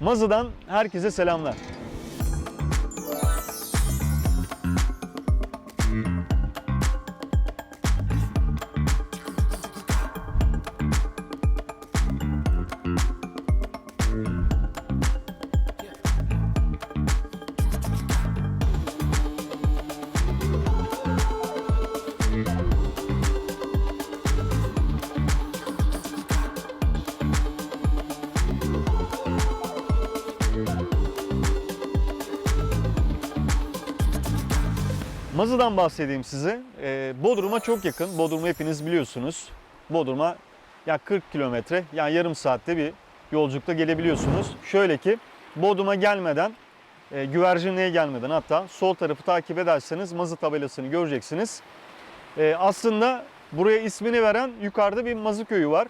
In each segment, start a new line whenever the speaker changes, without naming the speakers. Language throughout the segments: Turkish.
Mazı'dan herkese selamlar. Mazı'dan bahsedeyim size. Ee, Bodrum'a çok yakın. Bodrum'u hepiniz biliyorsunuz. Bodrum'a ya 40 kilometre yani yarım saatte bir yolculukta gelebiliyorsunuz. Şöyle ki Bodrum'a gelmeden e, güvercinliğe gelmeden hatta sol tarafı takip ederseniz Mazı tabelasını göreceksiniz. E, aslında buraya ismini veren yukarıda bir Mazı köyü var.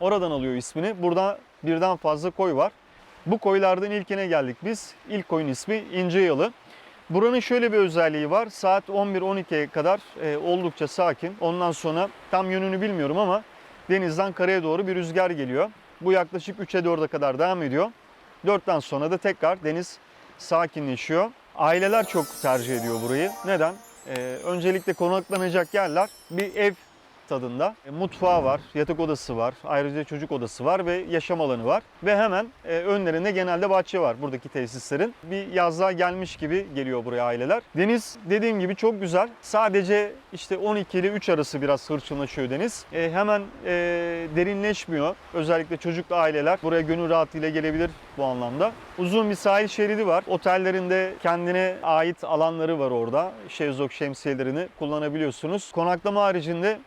Oradan alıyor ismini. Burada birden fazla koy var. Bu koylardan ilkine geldik biz. İlk koyun ismi İnceyalı. Buranın şöyle bir özelliği var. Saat 11-12'ye kadar e, oldukça sakin. Ondan sonra tam yönünü bilmiyorum ama denizden karaya doğru bir rüzgar geliyor. Bu yaklaşık 3'e 4'e kadar devam ediyor. 4'ten sonra da tekrar deniz sakinleşiyor. Aileler çok tercih ediyor burayı. Neden? Ee, öncelikle konaklanacak yerler bir ev tadında. E, Mutfağı var, yatak odası var, ayrıca çocuk odası var ve yaşam alanı var. Ve hemen e, önlerinde genelde bahçe var buradaki tesislerin. Bir yazlığa gelmiş gibi geliyor buraya aileler. Deniz dediğim gibi çok güzel. Sadece işte 12 ile 3 arası biraz hırçınlaşıyor deniz. E, hemen derinleşmiyor. Özellikle çocuklu aileler buraya gönül rahatlığıyla gelebilir bu anlamda. Uzun bir sahil şeridi var. Otellerinde kendine ait alanları var orada. Şezlong şemsiyelerini kullanabiliyorsunuz. Konaklama haricinde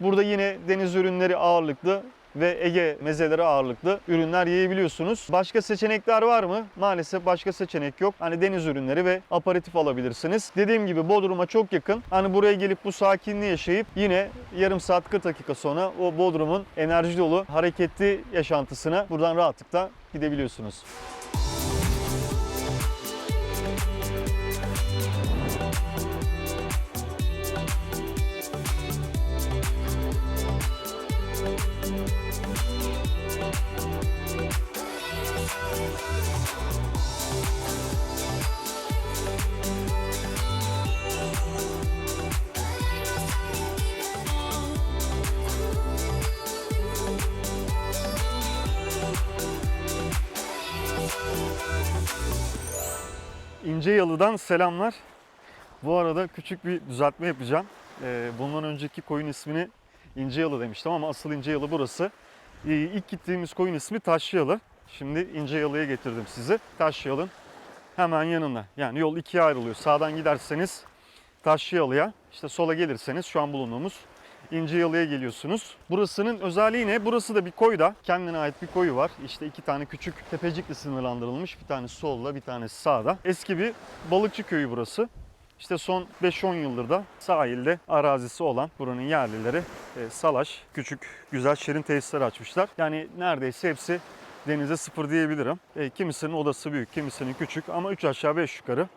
Burada yine deniz ürünleri ağırlıklı ve Ege mezeleri ağırlıklı ürünler yiyebiliyorsunuz. Başka seçenekler var mı? Maalesef başka seçenek yok. Hani deniz ürünleri ve aparatif alabilirsiniz. Dediğim gibi Bodrum'a çok yakın. Hani buraya gelip bu sakinliği yaşayıp yine yarım saat 40 dakika sonra o Bodrum'un enerji dolu, hareketli yaşantısına buradan rahatlıkla gidebiliyorsunuz. İnceyalı'dan selamlar. Bu arada küçük bir düzeltme yapacağım. Ee, bundan önceki koyun ismini İnceyalı demiştim ama asıl İnceyalı burası. Ee, ilk gittiğimiz koyun ismi Taşyalı. Şimdi İnceyalı'ya getirdim sizi. Taşyalı'nın hemen yanında. Yani yol ikiye ayrılıyor. Sağdan giderseniz Taşyalı'ya, işte sola gelirseniz şu an bulunduğumuz İnceyalı'ya geliyorsunuz. Burasının özelliği ne? Burası da bir koyda. Kendine ait bir koyu var. İşte iki tane küçük tepecikle sınırlandırılmış. Bir tanesi solda, bir tanesi sağda. Eski bir balıkçı köyü burası. İşte son 5-10 yıldır da sahilde arazisi olan buranın yerlileri e, salaş, küçük, güzel şirin tesisler açmışlar. Yani neredeyse hepsi denize sıfır diyebilirim. E, kimisinin odası büyük, kimisinin küçük ama 3 aşağı 5 yukarı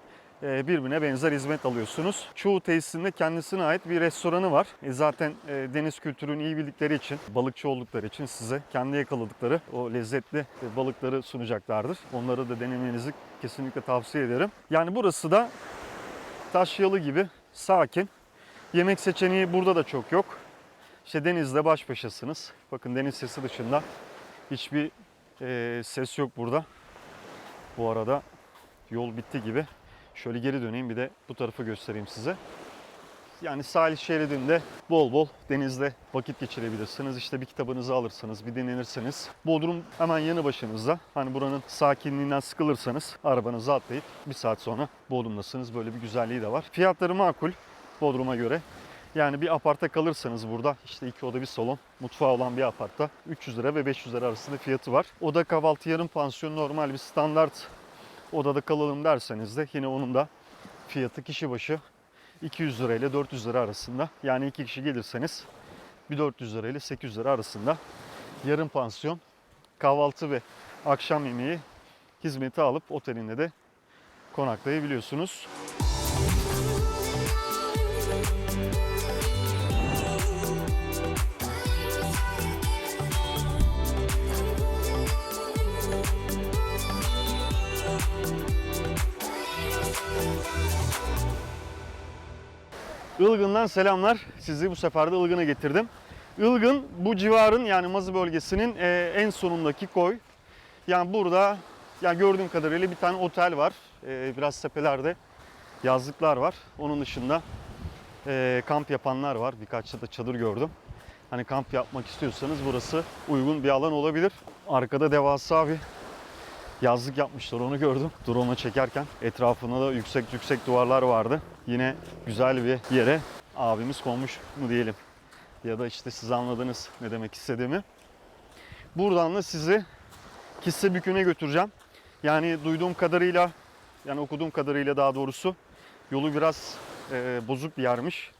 birbirine benzer hizmet alıyorsunuz. Çoğu tesisinde kendisine ait bir restoranı var. E, zaten e, deniz kültürünü iyi bildikleri için, balıkçı oldukları için size kendi yakaladıkları o lezzetli e, balıkları sunacaklardır. Onları da denemenizi kesinlikle tavsiye ederim. Yani burası da Taşyalı gibi sakin. Yemek seçeneği burada da çok yok. İşte denizle baş başasınız. Bakın deniz sesi dışında hiçbir e, ses yok burada. Bu arada yol bitti gibi. Şöyle geri döneyim bir de bu tarafı göstereyim size. Yani sahil şeridinde bol bol denizde vakit geçirebilirsiniz. İşte bir kitabınızı alırsınız, bir dinlenirsiniz. Bodrum hemen yanı başınızda. Hani buranın sakinliğinden sıkılırsanız arabanızı atlayıp bir saat sonra Bodrum'dasınız. Böyle bir güzelliği de var. Fiyatları makul Bodrum'a göre. Yani bir aparta kalırsanız burada işte iki oda bir salon, mutfağı olan bir apartta 300 lira ve 500 lira arasında fiyatı var. Oda kahvaltı yarım pansiyon normal bir standart odada kalalım derseniz de yine onun da fiyatı kişi başı 200 lira ile 400 lira arasında. Yani iki kişi gelirseniz bir 400 lira ile 800 lira arasında yarım pansiyon kahvaltı ve akşam yemeği hizmeti alıp otelinde de konaklayabiliyorsunuz. Ilgın'dan selamlar. Sizi bu sefer de Ilgın'a getirdim. Ilgın bu civarın yani Mazı bölgesinin e, en sonundaki koy. Yani burada yani gördüğüm kadarıyla bir tane otel var. E, biraz tepelerde yazlıklar var. Onun dışında e, kamp yapanlar var. Birkaç da çadır gördüm. Hani kamp yapmak istiyorsanız burası uygun bir alan olabilir. Arkada devasa bir yazlık yapmışlar onu gördüm. Drone'u çekerken etrafında da yüksek yüksek duvarlar vardı. Yine güzel bir yere abimiz konmuş mu diyelim. Ya da işte siz anladınız ne demek istediğimi. Buradan da sizi Kisse Bükü'ne götüreceğim. Yani duyduğum kadarıyla, yani okuduğum kadarıyla daha doğrusu yolu biraz e, bozuk bir yermiş.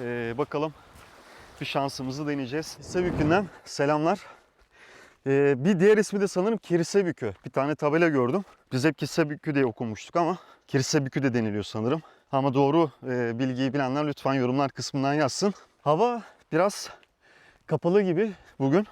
E, bakalım bir şansımızı deneyeceğiz. Kisse selamlar. Ee, bir diğer ismi de sanırım Kirisebükü. Bir tane tabela gördüm. Biz hep Kirisebükü diye okumuştuk ama Kirisebükü de deniliyor sanırım. Ama doğru e, bilgiyi bilenler lütfen yorumlar kısmından yazsın. Hava biraz kapalı gibi bugün.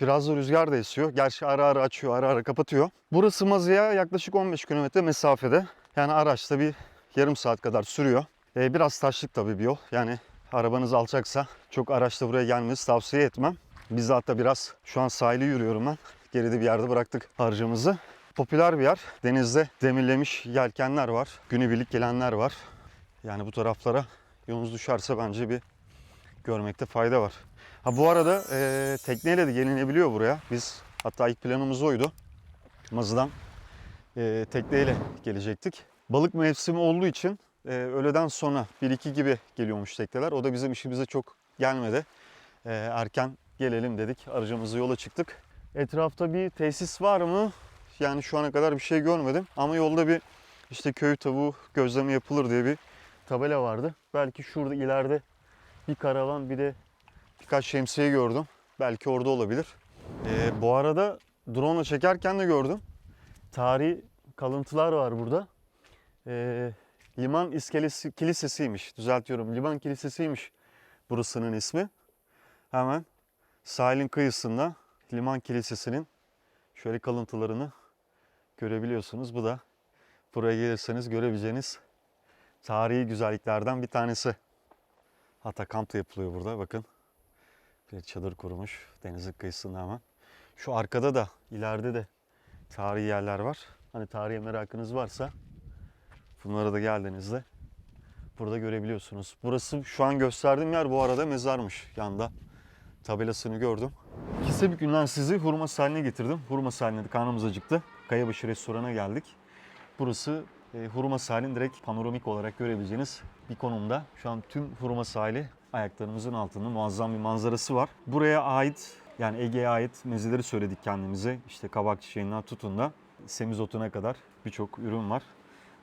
Biraz da rüzgar da esiyor. Gerçi ara ara açıyor, ara ara kapatıyor. Burası Mazı'ya yaklaşık 15 kilometre mesafede. Yani araçta bir yarım saat kadar sürüyor. Ee, biraz taşlık tabii bir yol. Yani arabanız alçaksa çok araçla buraya gelmenizi tavsiye etmem. Bizzat da biraz şu an sahili yürüyorum ben. Geride bir yerde bıraktık harcımızı. Popüler bir yer. Denizde demirlemiş yelkenler var. Günübirlik gelenler var. Yani bu taraflara yolunuz düşerse bence bir görmekte fayda var. Ha bu arada e, tekneyle de gelinebiliyor buraya. Biz hatta ilk planımız oydu. Mazı'dan e, tekneyle gelecektik. Balık mevsimi olduğu için e, öğleden sonra 1-2 gibi geliyormuş tekneler. O da bizim işimize çok gelmedi. E, erken gelelim dedik. Aracımızı yola çıktık. Etrafta bir tesis var mı? Yani şu ana kadar bir şey görmedim. Ama yolda bir işte köy tavuğu gözleme yapılır diye bir tabela vardı. Belki şurada ileride bir karavan bir de birkaç şemsiye gördüm. Belki orada olabilir. Ee, bu arada drone çekerken de gördüm. Tarihi kalıntılar var burada. Ee, Liman İskelesi Kilisesi'ymiş. Düzeltiyorum. Liman Kilisesi'ymiş burasının ismi. Hemen sahilin kıyısında Liman Kilisesi'nin şöyle kalıntılarını görebiliyorsunuz. Bu da buraya gelirseniz görebileceğiniz tarihi güzelliklerden bir tanesi. Hatta kamp da yapılıyor burada bakın. Bir çadır kurmuş denizin kıyısında hemen. Şu arkada da ileride de tarihi yerler var. Hani tarihe merakınız varsa bunlara da geldiğinizde burada görebiliyorsunuz. Burası şu an gösterdiğim yer bu arada mezarmış yanda tabelasını gördüm. Kise bir günden sizi hurma sahaline getirdim. Hurma sahaline de karnımız acıktı. Kayabaşı restorana geldik. Burası e, hurma sahilin direkt panoramik olarak görebileceğiniz bir konumda. Şu an tüm hurma sahili ayaklarımızın altında muazzam bir manzarası var. Buraya ait yani Ege'ye ait mezeleri söyledik kendimize. İşte kabak çiçeğinden tutun da semizotuna kadar birçok ürün var.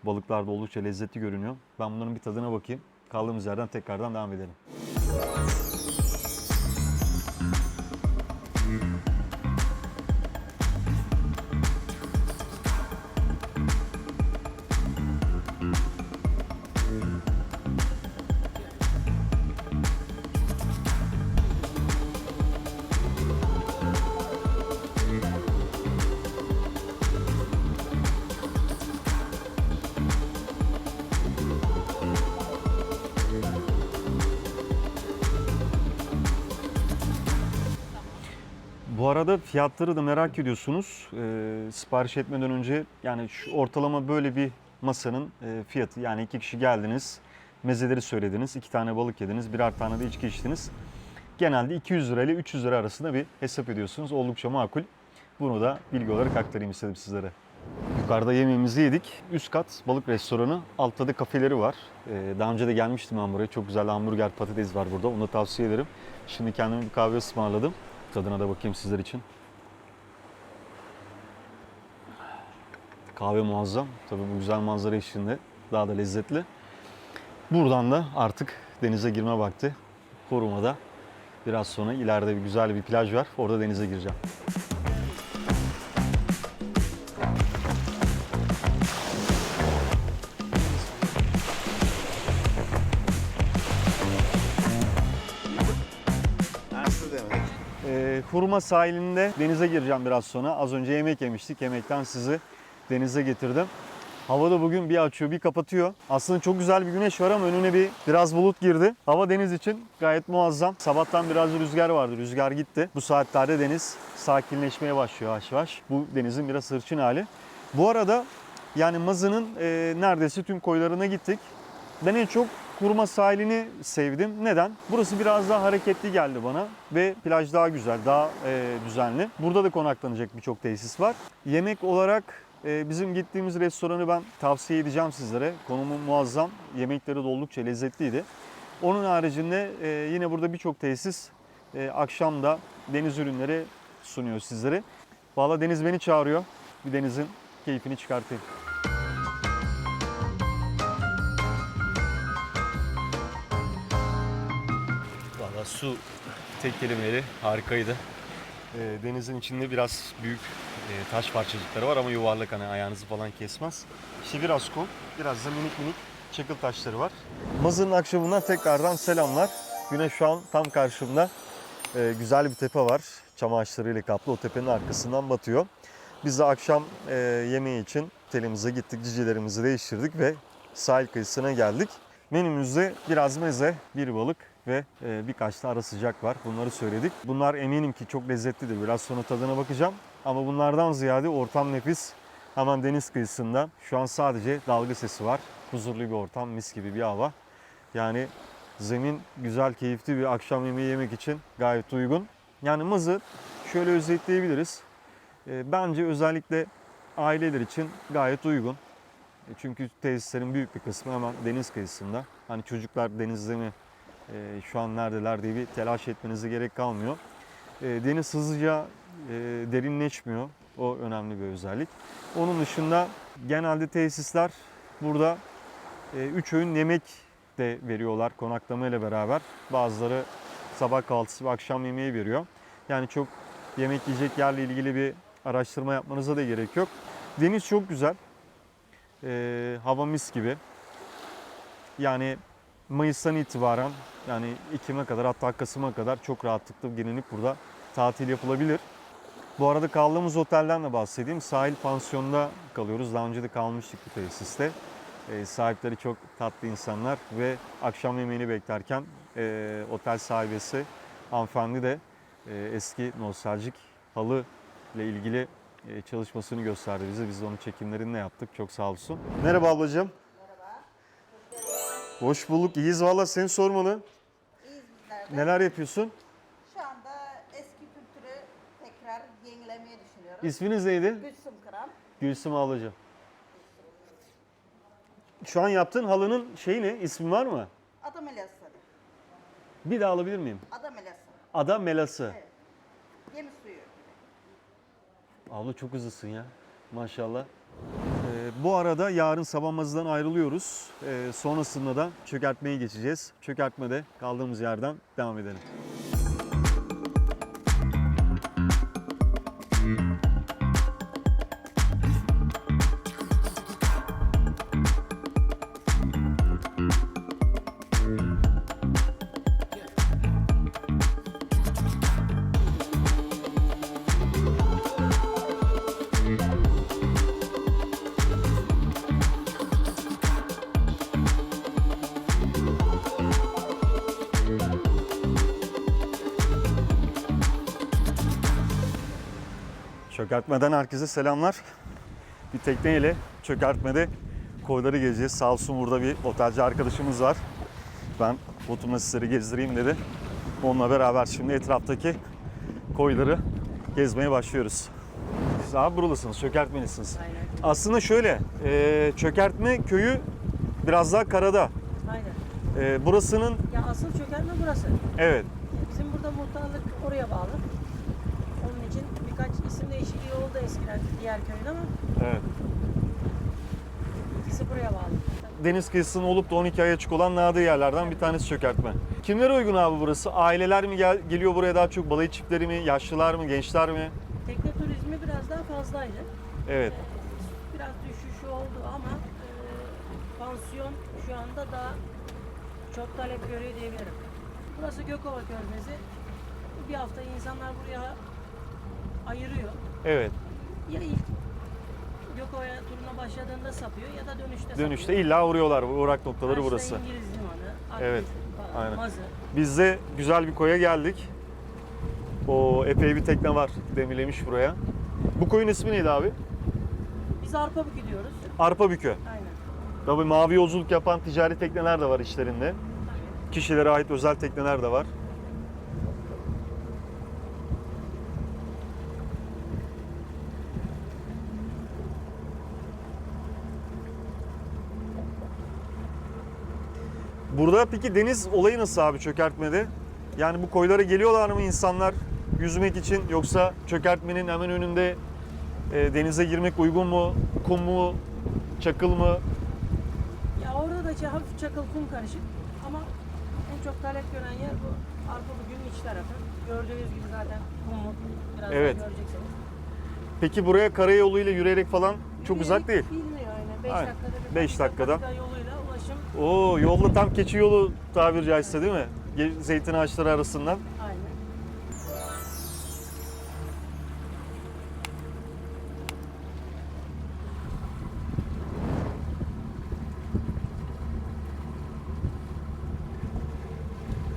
Balıklar da oldukça lezzetli görünüyor. Ben bunların bir tadına bakayım. Kaldığımız yerden tekrardan devam edelim. Bu arada fiyatları da merak ediyorsunuz. Ee, sipariş etmeden önce yani şu ortalama böyle bir masanın e, fiyatı yani iki kişi geldiniz, mezeleri söylediniz, iki tane balık yediniz, birer tane de içki içtiniz. Genelde 200 lira ile 300 lira arasında bir hesap ediyorsunuz. Oldukça makul. Bunu da bilgi olarak aktarayım istedim sizlere. Yukarıda yemeğimizi yedik. Üst kat balık restoranı, altta da kafeleri var. Ee, daha önce de gelmiştim ben buraya. Çok güzel hamburger patates var burada. Onu da tavsiye ederim. Şimdi kendime bir kahve ısmarladım. Tadına da bakayım sizler için. Kahve muazzam. Tabii bu güzel manzara eşliğinde daha da lezzetli. Buradan da artık denize girme vakti. Koruma'da biraz sonra ileride bir güzel bir plaj var. Orada denize gireceğim. Hurma sahilinde denize gireceğim biraz sonra. Az önce yemek yemiştik. Yemekten sizi denize getirdim. Hava da bugün bir açıyor bir kapatıyor. Aslında çok güzel bir güneş var ama önüne bir biraz bulut girdi. Hava deniz için gayet muazzam. Sabahtan biraz rüzgar vardı. Rüzgar gitti. Bu saatlerde deniz sakinleşmeye başlıyor yavaş yavaş. Bu denizin biraz hırçın hali. Bu arada yani Mazı'nın e, neredeyse tüm koylarına gittik. Ben en çok Kurma sahilini sevdim. Neden? Burası biraz daha hareketli geldi bana ve plaj daha güzel, daha e, düzenli. Burada da konaklanacak birçok tesis var. Yemek olarak e, bizim gittiğimiz restoranı ben tavsiye edeceğim sizlere. Konumu muazzam, yemekleri de oldukça lezzetliydi. Onun haricinde e, yine burada birçok tesis e, akşam da deniz ürünleri sunuyor sizlere. Valla deniz beni çağırıyor. Bir denizin keyfini çıkartayım. Su tek kelimeyle harikaydı. Ee, denizin içinde biraz büyük e, taş parçacıkları var ama yuvarlak hani ayağınızı falan kesmez. İşte biraz kum, biraz da minik minik çakıl taşları var. Mazır'ın akşamından tekrardan selamlar. Güneş şu an tam karşımda. Ee, güzel bir tepe var. Çam ağaçlarıyla kaplı. O tepenin arkasından batıyor. Biz de akşam e, yemeği için telimize gittik, cicilerimizi değiştirdik ve sahil kıyısına geldik. Menümüzde biraz meze, bir balık ve e, birkaç da ara sıcak var. Bunları söyledik. Bunlar eminim ki çok lezzetlidir. Biraz sonra tadına bakacağım. Ama bunlardan ziyade ortam nefis. Hemen deniz kıyısında. Şu an sadece dalga sesi var. Huzurlu bir ortam, mis gibi bir hava. Yani zemin güzel, keyifli bir akşam yemeği yemek için gayet uygun. Yani mızı şöyle özetleyebiliriz. E, Bence özellikle aileler için gayet uygun. E, Çünkü tesislerin büyük bir kısmı hemen deniz kıyısında. Hani çocuklar denizde mi, e, şu an neredeler diye bir telaş etmenize gerek kalmıyor. E, Deniz hızlıca e, derinleşmiyor. O önemli bir özellik. Onun dışında genelde tesisler burada 3 öğün yemek de veriyorlar konaklama ile beraber. Bazıları sabah kahvaltısı ve akşam yemeği veriyor. Yani çok yemek yiyecek yerle ilgili bir araştırma yapmanıza da gerek yok. Deniz çok güzel. Ee, hava mis gibi. Yani Mayıs'tan itibaren yani Ekim'e kadar hatta Kasım'a kadar çok rahatlıkla gelinip burada tatil yapılabilir. Bu arada kaldığımız otelden de bahsedeyim. Sahil pansiyonda kalıyoruz. Daha önce de kalmıştık bu tesiste. Ee, sahipleri çok tatlı insanlar ve akşam yemeğini beklerken e, otel sahibesi hanımefendi de e, eski nostaljik halı ile ilgili e, çalışmasını gösterdi bize. Biz de onun çekimlerini yaptık. Çok sağ olsun. Merhaba ablacığım. Hoş bulduk. İyiyiz valla seni sormalı.
İyiyiz bizler de.
Neler yapıyorsun?
Şu anda eski kültürü tekrar yenilemeyi düşünüyoruz.
İsminiz neydi?
Gülsüm Kıran.
Gülsüm ablacığım. Şu an yaptığın halının şeyi ne? İsmi var mı?
Ada melası.
Bir daha alabilir miyim?
Ada melası.
Ada melası.
Evet. Yemi suyu.
Abla çok hızlısın ya. Maşallah. Bu arada yarın sabah mazıdan ayrılıyoruz. Ee, sonrasında da çökertmeye geçeceğiz. Çökertmede kaldığımız yerden devam edelim. Çökertmeden herkese selamlar. Bir tekneyle çökertmede koyları gezeceğiz. Sağ olsun burada bir otelci arkadaşımız var. Ben botumla sizleri gezdireyim dedi. Onunla beraber şimdi etraftaki koyları gezmeye başlıyoruz. Siz abi buralısınız, çökertmelisiniz.
Aynen.
Aslında şöyle, e, çökertme köyü biraz daha karada.
Aynen.
E, burasının,
Ya asıl çökerme burası.
evet,
Bizim burada muhtarlık oraya bağlı. Birkaç isim değişikliği oldu eskiden diğer köyün ama
evet.
ikisi buraya bağlı.
deniz kıyısının olup da 12 ay açık olan nadir yerlerden bir tanesi çökertme. Kimlere uygun abi burası? Aileler mi gel- geliyor buraya daha çok? Balayı çiftleri mi? Yaşlılar mı? Gençler mi?
Tekne turizmi biraz daha fazlaydı.
Evet.
Biraz düşüş oldu ama e, pansiyon şu anda daha çok talep görüyor diyebilirim. Burası Gökova Körfezi. Bir hafta insanlar buraya ayırıyor.
Evet.
Ya ilk Gökova turuna başladığında sapıyor ya da dönüşte sapıyor.
Dönüşte illa uğruyorlar. Uğrak noktaları
Karşıda
burası.
İngiliz limanı, Akbil,
Evet, aynen.
Mazı.
Biz de güzel bir koya geldik. O epey bir tekne var demirlemiş buraya. Bu koyun ismi neydi abi?
Biz arpa bükü diyoruz.
Arpabükü.
Aynen.
Tabii mavi yolculuk yapan ticari tekneler de var içlerinde.
Aynen.
Kişilere ait özel tekneler de var. Burada peki deniz olayı nasıl abi çökertmede? Yani bu koylara geliyorlar mı insanlar yüzmek için yoksa çökertmenin hemen önünde e, denize girmek uygun mu? Kum mu? Çakıl mı?
Ya orada da şey, hafif çakıl kum karışık ama en çok talep gören yer bu arpa bükünün iç tarafı. Gördüğünüz gibi zaten kumu biraz
Evet.
göreceksiniz.
Peki buraya karayoluyla yürüyerek falan çok uzak değil.
Bilmiyor aynen. 5
Aynen.
dakikada bir
Beş
bir
dakikada. Oo yolda tam keçi yolu tabiri caizse değil mi? Ge- Zeytin ağaçları arasından.
aynen.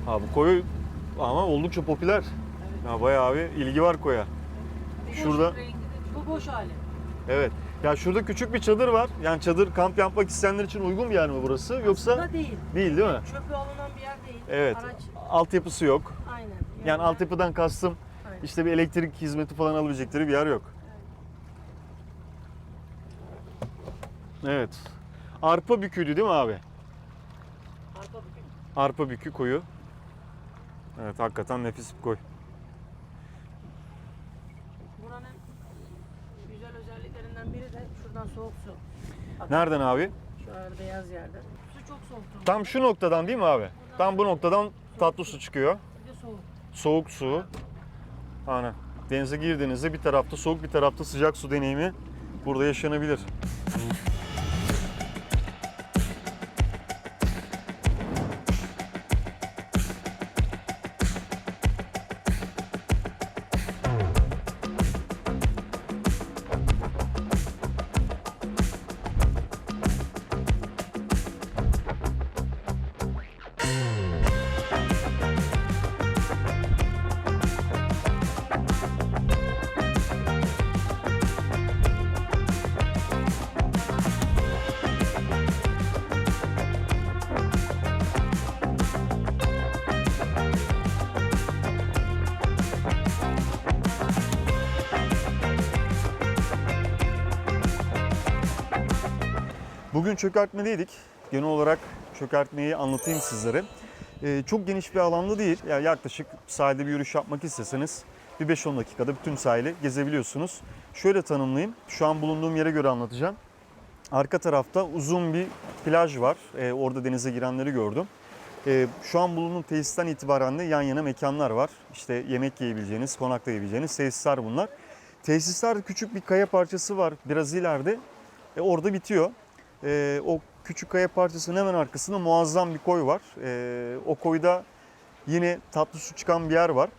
Ha bu koyu ama oldukça popüler.
Evet.
Ya bayağı bir ilgi var koya. Şurada
Bu boş hali.
evet. Ya şurada küçük bir çadır var. Yani çadır kamp yapmak isteyenler için uygun bir yer mi burası? Yoksa
Aslında değil.
değil değil mi?
Çöpe alınan bir yer değil.
Evet.
Araç
Altyapısı yok.
aynen.
Yani
Yolda-
altyapıdan kastım
Aynen.
işte bir elektrik hizmeti falan alabilecekleri bir yer yok. Evet. Arpa büküydü değil mi abi?
Arpa bükü.
Arpa bükü koyu. Evet hakikaten nefis bir koy.
Buranın güzel özelliklerinden şuradan soğuk su. Bak,
Nereden abi?
Şu arada yaz yerde. Su çok soğuktur.
Tam şu noktadan değil mi abi? Tam bu noktadan tatlı su çıkıyor.
Bir de soğuk.
Soğuk su. Aynen. Denize girdiğinizde bir tarafta soğuk bir tarafta sıcak su deneyimi burada yaşanabilir. Bugün çökertmedeydik. Genel olarak çökertmeyi anlatayım sizlere. Ee, çok geniş bir alanda değil. Yani yaklaşık sahilde bir yürüyüş yapmak isteseniz bir 5-10 dakikada bütün sahili gezebiliyorsunuz. Şöyle tanımlayayım. Şu an bulunduğum yere göre anlatacağım. Arka tarafta uzun bir plaj var. Ee, orada denize girenleri gördüm. Ee, şu an bulunduğum tesisten itibaren de yan yana mekanlar var. İşte yemek yiyebileceğiniz, konaklayabileceğiniz tesisler bunlar. Tesislerde küçük bir kaya parçası var biraz ileride. E, orada bitiyor. E, o küçük kaya parçasının hemen arkasında muazzam bir koy var. E, o koyda yine tatlı su çıkan bir yer var.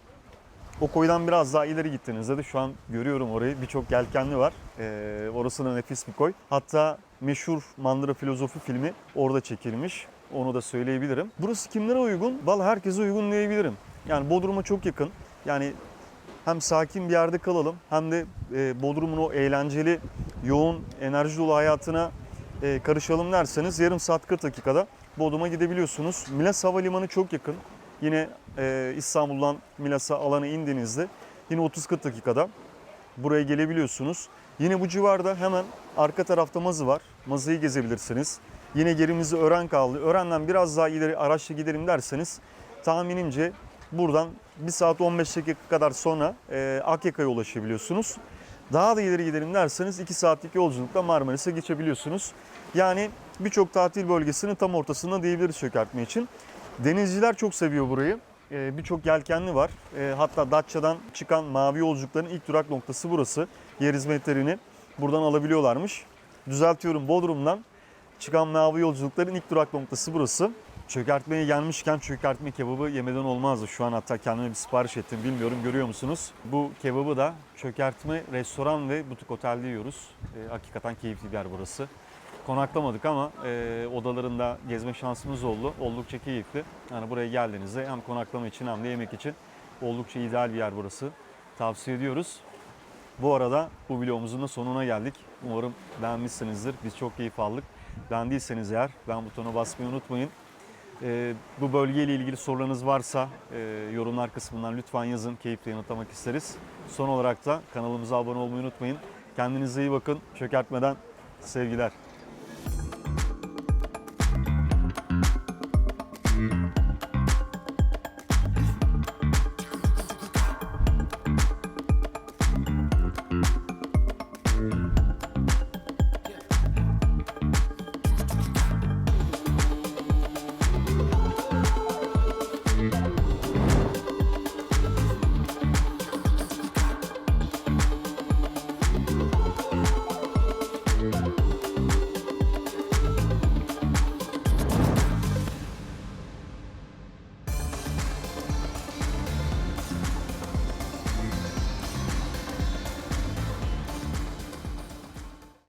O koydan biraz daha ileri gittiğinizde de şu an görüyorum orayı birçok yelkenli var. E, orası da nefis bir koy. Hatta meşhur Mandıra Filozofu filmi orada çekilmiş. Onu da söyleyebilirim. Burası kimlere uygun? Valla herkese uygun diyebilirim. Yani Bodrum'a çok yakın. Yani hem sakin bir yerde kalalım hem de e, Bodrum'un o eğlenceli, yoğun, enerji dolu hayatına e, karışalım derseniz yarım saat 40 dakikada Bodrum'a gidebiliyorsunuz. Milas Havalimanı çok yakın. Yine e, İstanbul'dan Milas'a alana indiğinizde yine 30-40 dakikada buraya gelebiliyorsunuz. Yine bu civarda hemen arka tarafta Mazı var. Mazı'yı gezebilirsiniz. Yine gerimizde Ören kaldı. Ören'den biraz daha ileri araçla gidelim derseniz tahminimce buradan 1 saat 15 dakika kadar sonra e, Akyaka'ya ulaşabiliyorsunuz. Daha da ileri gidelim derseniz 2 saatlik yolculukla Marmaris'e geçebiliyorsunuz. Yani birçok tatil bölgesinin tam ortasında diyebiliriz çökertme için. Denizciler çok seviyor burayı. E, birçok yelkenli var. E, hatta Datça'dan çıkan mavi yolculukların ilk durak noktası burası. Yer hizmetlerini buradan alabiliyorlarmış. Düzeltiyorum Bodrum'dan çıkan mavi yolculukların ilk durak noktası burası. Çökertmeye gelmişken çökertme kebabı yemeden olmazdı. Şu an hatta kendime bir sipariş ettim. Bilmiyorum görüyor musunuz? Bu kebabı da çökertme restoran ve butik otelde yiyoruz. Ee, hakikaten keyifli bir yer burası. Konaklamadık ama e, odalarında gezme şansımız oldu. Oldukça keyifli. Yani buraya geldiğinizde hem konaklama için hem de yemek için oldukça ideal bir yer burası. Tavsiye ediyoruz. Bu arada bu videomuzun da sonuna geldik. Umarım beğenmişsinizdir. Biz çok keyif aldık. Beğendiyseniz eğer beğen butonuna basmayı unutmayın. E, bu bölgeyle ilgili sorularınız varsa e, yorumlar kısmından lütfen yazın. Keyifle yanıtlamak isteriz. Son olarak da kanalımıza abone olmayı unutmayın. Kendinize iyi bakın. Çökertmeden sevgiler. Thank you.